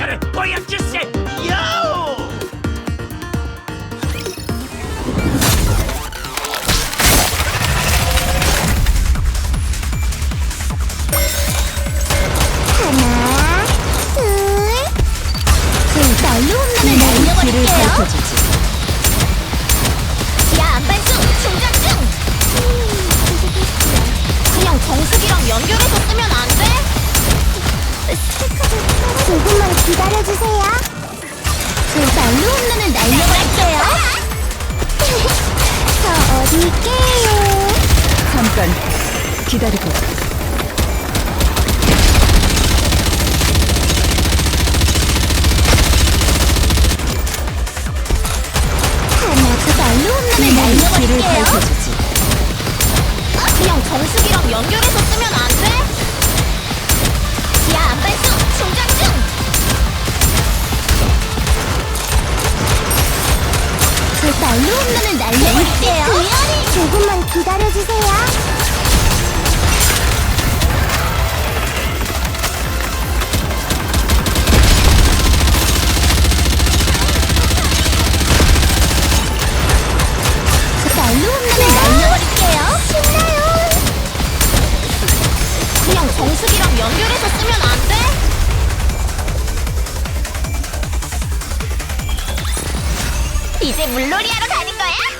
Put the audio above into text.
본사를 보여주세요. 날려버릴게요. 야, 안반수 충전 중. 그냥 정수기랑 연결해서 쓰면 안 돼? 기다려주세요. 제 날로 홈런을 날려버릴게요. 저 어디 있게요? 잠깐 기다리고 하나, 홈런을 날려버릴게요. 밝혀주지 그냥 정수기랑 연결해서 쓰면 안 돼? 홈런을 날려버릴게요. 조금만 기다려주세요. 제 날로 홈런을 날려버릴게요. 신나요. 그냥 정수기랑 연결해서 쓰면 안 돼? 이제 물놀이하러 가는 거야?